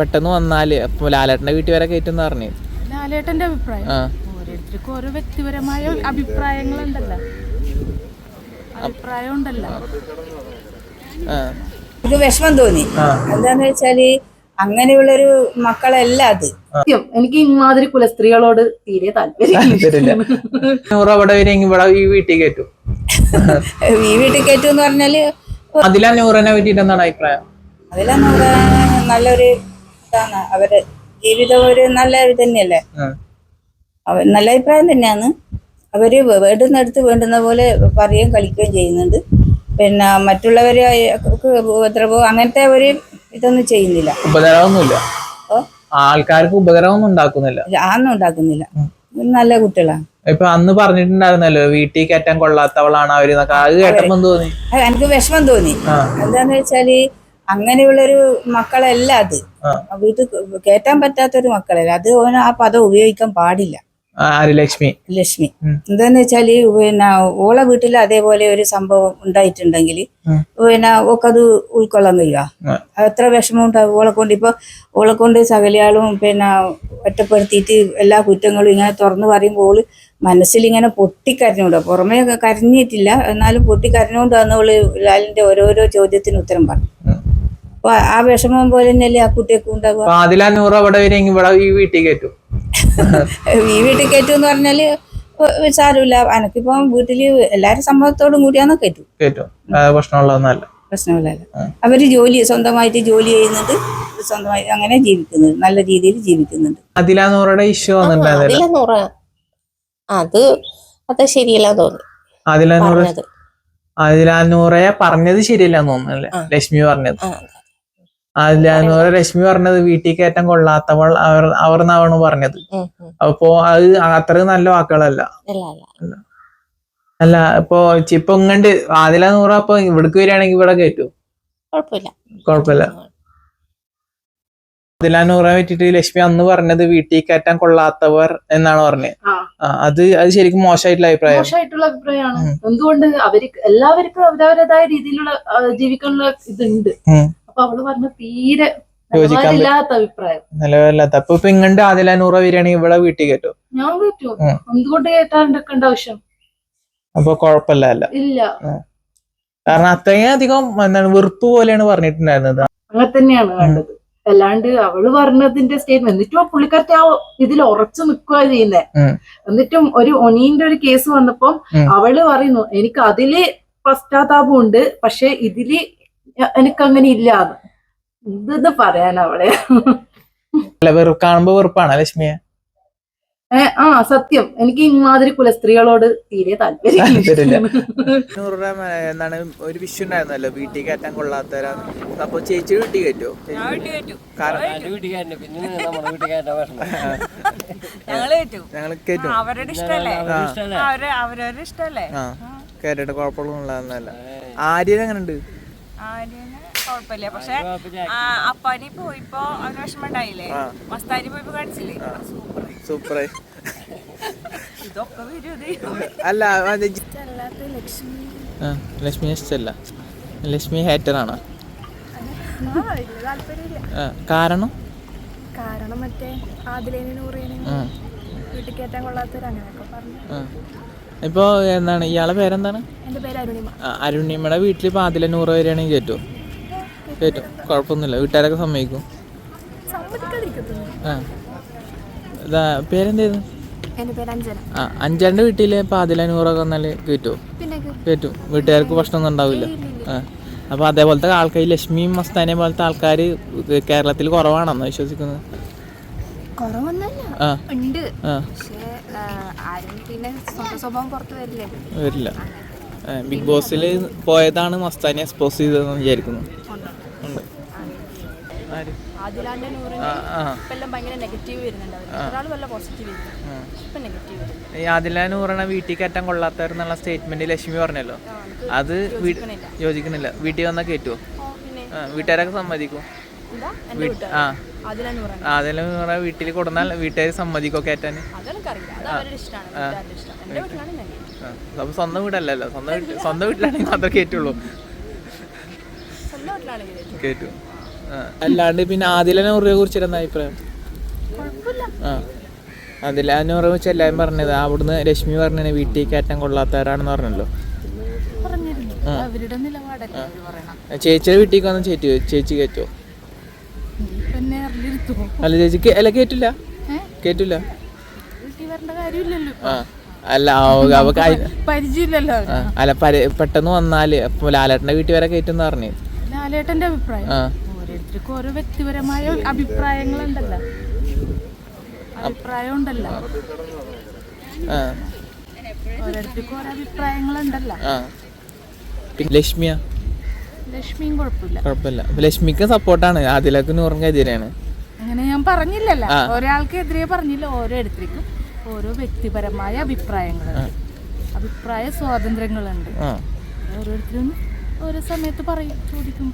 പെട്ടെന്ന് വന്നാൽ അപ്പൊ ലാലേട്ടന്റെ വീട്ടിൽ വരെ കയറ്റുന്ന പറഞ്ഞു ലാലേട്ടന്റെ അഭിപ്രായം. ഓരോരുത്തർക്കും ഓരോ വ്യക്തിപരമായ അഭിപ്രായങ്ങളുണ്ടല്ലോ. അഭിപ്രായം ഉണ്ടല്ലോ. ഒരു വിഷമം തോന്നി. എന്താന്ന് വെച്ചാൽ അങ്ങനെയുള്ളൊരു മക്കളല്ല അത്. എനിക്ക് ഇമാതിരി കുലസ്ത്രീകളോട് തീരെ താല്പര്യം ഈ വീട്ടിൽ കയറ്റും. ഈ വീട്ടിൽ കയറ്റും എന്ന് പറഞ്ഞാൽ അതിലാ നൂറിനെ പറ്റിട്ട് എന്താണ് അഭിപ്രായം? അതിലാ നൂറ നല്ലൊരു ഇതാണ്. അവർ ജീവിതം ഒരു നല്ല ഇത് തന്നെയല്ലേ. അവർ നല്ല അഭിപ്രായം തന്നെയാണ്. അവർ വേണ്ടുന്നിടത്ത് വേണ്ടുന്ന പോലെ പറയുകയും കളിക്കുകയും ചെയ്യുന്നുണ്ട്. പിന്നെ മറ്റുള്ളവരെ ഉപദ്രവോ അങ്ങനത്തെ ഒരു ഇതൊന്നും ചെയ്യുന്നില്ല. ഉപദ്രവമൊന്നുമില്ല. ആൾക്കാർക്ക് ഉപദ്രവമൊന്നും ഉണ്ടാക്കുന്നില്ല. ആന്നും ഉണ്ടാക്കുന്നില്ല. നല്ല കുട്ടികളാണ്. ഇപ്പൊ അന്ന് പറഞ്ഞിട്ടുണ്ടായിരുന്നല്ലോ വീട്ടിൽ കയറ്റാൻ കൊള്ളാത്തവളാണ് അവർ അത് കേട്ടപ്പോ തോന്നി? എനിക്ക് വിഷമം തോന്നി. എന്താന്ന് വെച്ചാൽ അങ്ങനെയുള്ളൊരു മക്കളല്ല അത്. വീട്ടിൽ കേറ്റാൻ പറ്റാത്തൊരു മക്കളല്ല. അത് ഓന് ആ പദം ഉപയോഗിക്കാൻ പാടില്ല. ലക്ഷ്മി. ലക്ഷ്മി. എന്താന്ന് വെച്ചാൽ പിന്നെ ഓളെ വീട്ടിൽ അതേപോലെ ഒരു സംഭവം ഉണ്ടായിട്ടുണ്ടെങ്കിൽ. പിന്നെ ഓക്കത് ഉൾക്കൊള്ളാൻ കഴിയുക. എത്ര വിഷമം ഉണ്ടാവും ഓളെ കൊണ്ട്. ഇപ്പൊ ഓളെ കൊണ്ട് സകലയാളും പിന്നെ ഒറ്റപ്പെടുത്തിയിട്ട് എല്ലാ കുറ്റങ്ങളും ഇങ്ങനെ തുറന്നു പറയുമ്പോൾ ഓൾ മനസ്സിൽ ഇങ്ങനെ പൊട്ടിക്കരഞ്ഞുകൊണ്ടാ പുറമേ കരഞ്ഞിട്ടില്ല. എന്നാലും പൊട്ടിക്കരഞ്ഞുകൊണ്ടാന്ന് ഓൾ ലാലിന്റെ ഓരോരോ ചോദ്യത്തിന് ഉത്തരം പറഞ്ഞു. അപ്പൊ ആ വിഷമം പോലെ തന്നെയല്ലേ ആ കുട്ടിയൊക്കെ ഉണ്ടാവുക? അപ്പൊ അതിലാ നൂറ് അവിടെ വരെയെങ്കിൽ ഇവിടെ ഈ വീട്ടിൽ കയറ്റും. ഈ വീട്ടിൽ കയറ്റും എന്ന് പറഞ്ഞാൽ സാരമില്ല. എനക്കിപ്പം വീട്ടിൽ എല്ലാരും സമ്മതത്തോടും കൂടിയാന്ന് കയറ്റും? കയറ്റും. പ്രശ്നമുള്ളതൊന്നല്ല പ്രശ്നമില്ലല്ലോ അവർ ജോലി സ്വന്തമായിട്ട് ജോലി ചെയ്യുന്നുണ്ട്. സ്വന്തമായി അങ്ങനെ ജീവിക്കുന്നുണ്ട്. നല്ല രീതിയിൽ ജീവിക്കുന്നുണ്ട്. അതിലാ ഇഷ്യൂ വന്നിട്ടുണ്ടായിരുന്നില്ല അതിലെ നൂറ്. അത് അത് ശരിയല്ല തോന്നി അതിലാ നൂറ് പറഞ്ഞത്. അതിലാ നൂറെ പറഞ്ഞത് ശരിയല്ലെന്ന് തോന്നുന്നല്ലേ ലക്ഷ്മി പറഞ്ഞത്. ആ രശ്മി പറഞ്ഞത് വീട്ടിൽ കയറ്റം കൊള്ളാത്തവൾ അവർ അവർ എന്നാണ് പറഞ്ഞത്. അപ്പോ അത് അത്ര നല്ല വാക്കുകളല്ല. അല്ല ഇപ്പൊ ഇപ്പൊ ഇങ്ങണ്ട് ആദില നൂറ് അപ്പൊ ഇവിടേക്ക് വരികയാണെങ്കിൽ ഇവിടെ കയറ്റൂ? കുഴപ്പമില്ല. നൂറെ പറ്റിട്ട് ലക്ഷ്മി അന്ന് പറഞ്ഞത് വീട്ടിൽ കയറ്റാൻ കൊള്ളാത്തവർ എന്നാണ് പറഞ്ഞത് അത് അത് ശരിക്കും മോശമായിട്ടുള്ള അഭിപ്രായം. മോശമായിട്ടുള്ള അഭിപ്രായമാണ്. എന്തുകൊണ്ട് അവർ എല്ലാവർക്കും അവരവരുടേതായ രീതിയിലുള്ള ജീവിക്കാനുള്ള ഇതുണ്ട്. അപ്പൊ അവൾ പറഞ്ഞ തീരെ അഭിപ്രായം. നിലവിലല്ലാത്ത അപ്പൊ ഇപ്പൊ ഇങ്ങണ്ട് നൂറ് വരികയാണെങ്കിൽ ഇവിടെ വീട്ടിൽ കയറ്റും. ഞാൻ കേട്ടു. എന്തുകൊണ്ട് കേട്ടാണ്ടൊക്കെ ആവശ്യം? അപ്പൊ കുഴപ്പമില്ല അല്ല. ഇല്ല. കാരണം അത്രയും അധികം എന്താണ് വെറുപ്പ് പോലെയാണ് പറഞ്ഞിട്ടുണ്ടായിരുന്നത്. അങ്ങനെ തന്നെയാണ് വേണ്ടത്. അല്ലാണ്ട് അവൾ പറഞ്ഞതിന്റെ സ്റ്റേറ്റ്മെന്റ് എന്നിട്ടും പുള്ളിക്കാരത്തെ ആ ഇതിൽ ഉറച്ചു നിൽക്കുക ചെയ്യുന്നേ. എന്നിട്ടും ഒരു ഒനീന്റെ ഒരു കേസ് വന്നപ്പം അവൾ പറയുന്നു എനിക്ക് അതിൽ പശ്ചാത്താപമുണ്ട് പക്ഷെ ഇതിൽ എനിക്ക് അങ്ങനെ ഇല്ലാന്ന് എന്ത് പറയാൻ അവളെ? അല്ല വെറു കാണുമ്പോ വെറുപ്പാണ് ലക്ഷ്മിയെ? ആ സത്യം. എനിക്ക് ഇമാതിരി കുലസ്ത്രീകളോട് തീരെ താല്പര്യമില്ല. താല്പര്യം നൂറ് രൂപ മ- എന്താണ് ഒരു വിഷു ഉണ്ടായിരുന്നല്ലോ വീട്ടിൽ കയറ്റാൻ കൊള്ളാത്തവരാണ് അപ്പൊ ചേച്ചി വീട്ടിൽ കയറ്റോ? കാരണം ഞങ്ങൾ കയറ്റും? അവരുടെ ഇഷ്ടല്ലേ? അവർ അവരവരുടെ ഇഷ്ടല്ലേ? കേട്ടിട്ട് കുഴപ്പമൊന്നുമില്ല ആര്യൻ എങ്ങനെ ഉണ്ട് ആര്യന് കുഴപ്പമില്ല. പക്ഷെ ആ, അപ്പാനി പോയിപ്പോ അവന് വിഷമം ഉണ്ടായില്ലേ മസ്താനി പോയിപ്പോ കടിച്ചില്ലേ സൂപ്പർ സൂപ്പർ ഇതൊക്കെ വരും അല്ല ലക്ഷ്മി ജി- ആ, ലക്ഷ്മിയെ ഇഷ്ടല്ല. ലക്ഷ്മി ഹേറ്ററാണ്. കാരണം? കാരണം മറ്റേ ആദിലേനും വീട്ടിൽ കയറ്റാൻ കൊള്ളാത്തവരങ്ങനെയൊക്കെ പറഞ്ഞു. ഇപ്പൊ എന്താണ്? ഇയാളെ പേരെന്താണ്? അരുണിമയുടെ വീട്ടിൽ ഇപ്പൊ ആദ്യം നൂറ് വരെയാണെങ്കിൽ കയറ്റും കയറ്റും കുഴപ്പമൊന്നുമില്ല. വീട്ടുകാരൊക്കെ സമ്മതിക്കും. ആ. ഇതാ പേരെന്തായിരുന്നു? പേര് അഞ്ജന. ആ അഞ്ചാണ്ട് വീട്ടിൽ പാതില ആദില നൂറൊക്കെ വന്നാൽ കയറ്റുമോ കയറ്റും വീട്ടുകാർക്ക് പ്രശ്നമൊന്നും ഉണ്ടാവില്ല. ആ. അപ്പൊ അതേപോലത്തെ ആൾക്കാർ ലക്ഷ്മിയും മസ്താനെ പോലത്തെ ആൾക്കാർ കേരളത്തിൽ കുറവാണെന്ന് വിശ്വസിക്കുന്നത്. ഉണ്ട്. വരില്ലേ. ബിഗ് ബോസിൽ പോയതാണ് മസ്താനെ എക്സ്പോസ് ചെയ്തതെന്ന് വിചാരിക്കുന്നു. ഉണ്ട്. ആര്? ആദിലാന്റെ നൂറിന് ആ ആ. എല്ലാം ഭയങ്കര നെഗറ്റീവ് വരുന്നുണ്ട്. അവർ ഒരാൾ വല്ല പോസിറ്റീവ് വരുന്നു ഇപ്പം നെഗറ്റീവ് വരുന്നു ഈ ആദില നൂറണ വീട്ടിൽ കയറ്റാൻ കൊള്ളാത്തവരെന്നുള്ള സ്റ്റേറ്റ്മെന്റ് ലക്ഷ്മി പറഞ്ഞല്ലോ. അത് യോജിക്കുന്നില്ല യോജിക്കണില്ല. വീട്ടിൽ വന്നാൽ കയറ്റുമോ വീട്ടുകാരൊക്കെ സമ്മതിക്കും. ആ. ആദില നൂറ വീട്ടിൽ കൊടുന്നാൽ വീട്ടുകാർ സമ്മതിക്കോ കയറ്റാൻ? അപ്പൊ സ്വന്തം വീടല്ലല്ലോ. സ്വന്തം സ്വന്തം വീട്ടിലാണെങ്കിൽ മാത്രമേ കയറ്റുള്ളൂ. കയറ്റു. അല്ലാണ്ട് പിന്നെ ആദില നൂറിനെ കുറിച്ചിട്ട് എന്താ അഭിപ്രായം ആ. അതില നൂറെ വെച്ച് എല്ലാവരും പറഞ്ഞത് അവിടുന്ന് രശ്മി പറഞ്ഞ വീട്ടിൽ കയറ്റം കൊള്ളാത്തവരാണെന്ന് പറഞ്ഞല്ലോ. പറഞ്ഞിരുന്നു. അവരുടെ നിലപാടല്ലേ പറയണം ചേച്ചിയുടെ വീട്ടിലേക്ക് വന്ന് ചേച്ചി ചേച്ചി കയറ്റോ അല്ല ചേച്ചി അല്ല കേട്ടില്ല. കേട്ടില്ല. ആ അല്ല പരിചയമില്ലല്ലോ അല്ല പെട്ടെന്ന് വന്നാൽ ലാലേട്ടന്റെ വീട്ടിൽ വരെ കയറ്റെന്ന് പറഞ്ഞു. ലാലേട്ടന്റെ അഭിപ്രായം. ഓരോരുത്തർക്കും ഓരോ വ്യക്തിപരമായ അഭിപ്രായങ്ങളുണ്ടല്ലോ. അഭിപ്രായം ഉണ്ടല്ലോ. ഓരോരുത്തർക്കും ഓരോ അഭിപ്രായങ്ങളുണ്ടല്ലോ. ഉണ്ടല്ലോ ലക്ഷ്മിയാ? ലക്ഷ്മിയും കുഴപ്പമില്ല. കുഴപ്പമില്ല. ലക്ഷ്മിക്ക് സപ്പോർട്ടാണ് ആദിലക്ക് നൂറിന് എതിരാണ് അങ്ങനെ ഞാൻ പറഞ്ഞില്ലല്ലോ. ഒരാൾക്കെതിരെ പറഞ്ഞില്ല ഓരോരുത്തർക്കും ഓരോ വ്യക്തിപരമായ അഭിപ്രായങ്ങളുണ്ട്. അഭിപ്രായ സ്വാതന്ത്ര്യങ്ങളുണ്ട്. ഓരോരുത്തരും ഓരോ സമയത്ത് പറയും ചോദിക്കും.